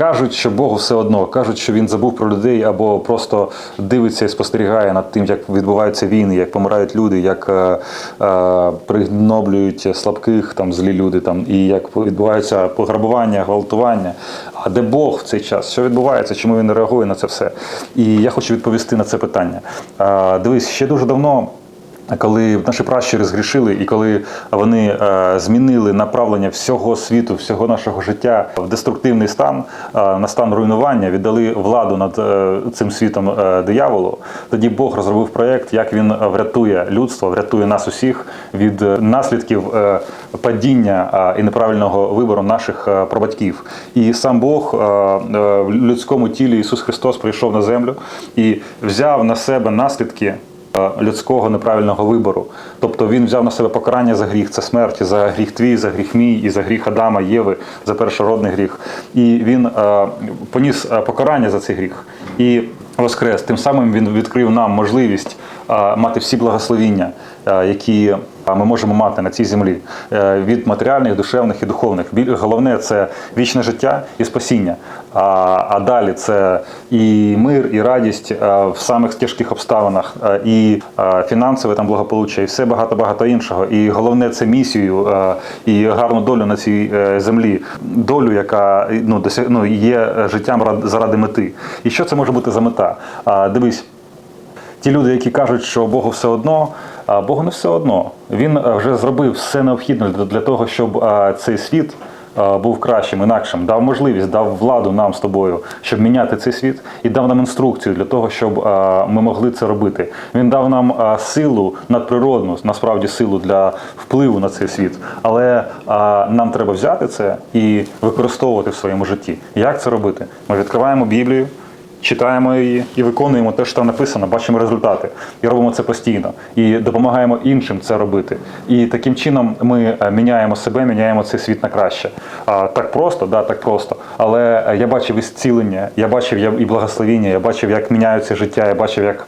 кажуть, що Богу все одно, кажуть, що він забув про людей або просто дивиться і спостерігає над тим, як відбуваються війни, як помирають люди, як е, е, пригноблюють слабких там злі люди, там і як відбуваються пограбування, гвалтування. А де Бог в цей час? Що відбувається? Чому він не реагує на це все? І я хочу відповісти на це питання. Е, дивись, ще дуже давно. Коли наші пращури згрішили, і коли вони е, змінили направлення всього світу, всього нашого життя в деструктивний стан, е, на стан руйнування, віддали владу над е, цим світом дияволу, тоді Бог розробив проєкт, як він врятує людство, врятує нас усіх від наслідків падіння і неправильного вибору наших прабатьків. І сам Бог в людському тілі Ісус Христос прийшов на землю і взяв на себе наслідки людського неправильного вибору. Тобто він взяв на себе покарання за гріх, це смерть, за гріх твій, за гріх мій, і за гріх Адама, Єви, за першородний гріх. І він е, поніс е, покарання за цей гріх і воскрес. Тим самим він відкрив нам можливість е, мати всі благословіння, які ми можемо мати на цій землі е, від матеріальних, душевних і духовних. Головне це вічне життя і спасіння. А, далі це і мир, і радість в самих тяжких обставинах, і фінансове там благополуччя, і все багато багато іншого. І головне це місію і гарну долю на цій е, землі, долю, яка ну, ну, є життям рад- заради мети. І що це може бути за мета? Дивись. Ті люди, які кажуть, що Богу все одно, а Богу не все одно. Він е, вже зробив все необхідне для- того, щоб е, цей світ е, був кращим, інакшим, дав можливість, дав владу нам з тобою, щоб міняти цей світ, і дав нам інструкцію для того, щоб ми могли це робити. Він дав нам силу надприродну, насправді силу для впливу на цей світ. Але нам треба взяти це і використовувати в своєму житті. Як це робити? Ми відкриваємо Біблію. Читаємо її і виконуємо те, що там написано, бачимо результати і робимо це постійно, і допомагаємо іншим це робити. І таким чином ми е, міняємо себе, міняємо цей світ на краще. А так просто, да, так просто. Але е, я бачив і зцілення, я бачив і благословіння, я бачив, як міняються життя, я бачив, як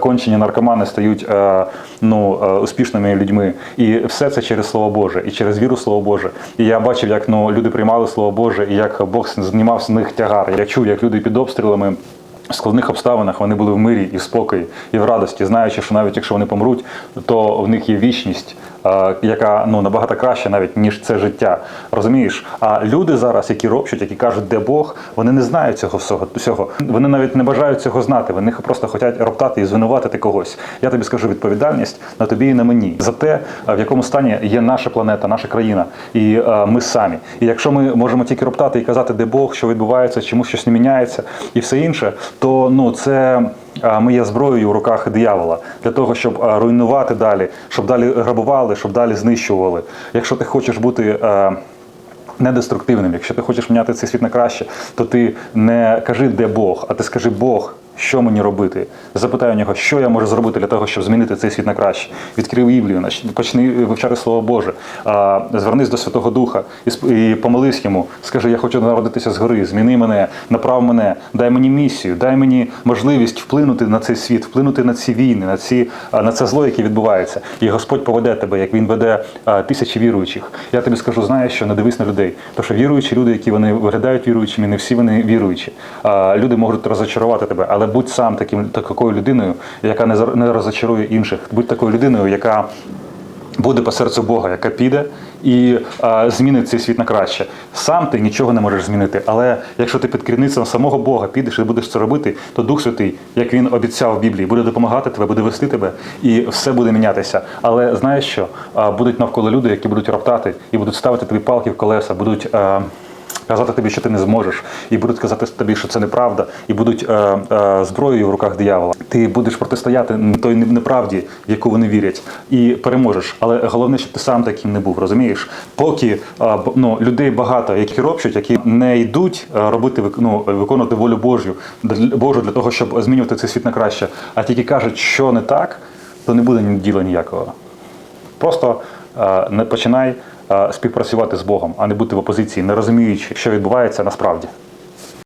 кончені наркомани стають е, ну, е, успішними людьми. І все це через Слово Боже, і через віру Слово Боже. І я бачив, як ну, люди приймали Слово Боже, і як Бог знімав з них тягар. Я чув, як люди під обстрілами. Складних обставинах вони були в мирі і в спокої, і в радості, знаючи, що навіть якщо вони помруть, то в них є вічність, яка ну набагато краща навіть ніж це життя. Розумієш? А люди зараз, які ропщуть, які кажуть, де Бог, вони не знають цього всього. всього. Вони навіть не бажають цього знати. Вони просто хочуть роптати і звинуватити когось. Я тобі скажу відповідальність на тобі і на мені за те, в якому стані є наша планета, наша країна, і ми самі. І якщо ми можемо тільки роптати і казати, де Бог, що відбувається, чому щось не міняється, і все інше, то ну це. Ми є зброєю в руках диявола для того, щоб руйнувати далі, щоб далі грабували, щоб далі знищували. Якщо ти хочеш бути недеструктивним, якщо ти хочеш міняти цей світ на краще, то ти не кажи, де Бог, а ти скажи Бог. Що мені робити? Запитай у нього, що я можу зробити для того, щоб змінити цей світ на краще. Відкрив Біблію, почни вивчати Слово Боже, звернись до Святого Духа і, помолись йому. Скажи, я хочу народитися згори, зміни мене, направ мене, дай мені місію, дай мені можливість вплинути на цей світ, вплинути на ці війни, на ці на це зло, яке відбувається. І Господь поведе тебе, як він веде тисячі віруючих. Я тобі скажу, знаєш, що не дивись на людей. Тому що віруючі люди, які вони виглядають віруючими, не всі вони віруючі. Люди можуть розочарувати тебе, але будь сам таким такою людиною, яка не не розочарує інших. Будь такою людиною, яка буде по серцю Бога, яка піде і а, змінить цей світ на краще. Сам ти нічого не можеш змінити. Але якщо ти під керівництвом самого Бога підеш і будеш це робити, то Дух Святий, як він обіцяв в Біблії, буде допомагати тебе, буде вести тебе, і все буде мінятися. Але знаєш що? Будуть навколо люди, які будуть роптати і будуть ставити тобі палки в колеса, будуть. А, Казати тобі, що ти не зможеш, і будуть казати тобі, що це неправда, і будуть е, е, зброєю в руках диявола. Ти будеш протистояти той неправді, в яку вони вірять, і переможеш. Але головне, щоб ти сам таким не був. Розумієш? Поки е, ну, людей багато, які ропщуть, які не йдуть е, робити ну, виконувати волю Божю Божу для того, щоб змінювати цей світ на краще, а тільки кажуть, що не так, то не буде діла ніякого. Просто е, не починай співпрацювати з Богом, а не бути в опозиції, не розуміючи, що відбувається насправді.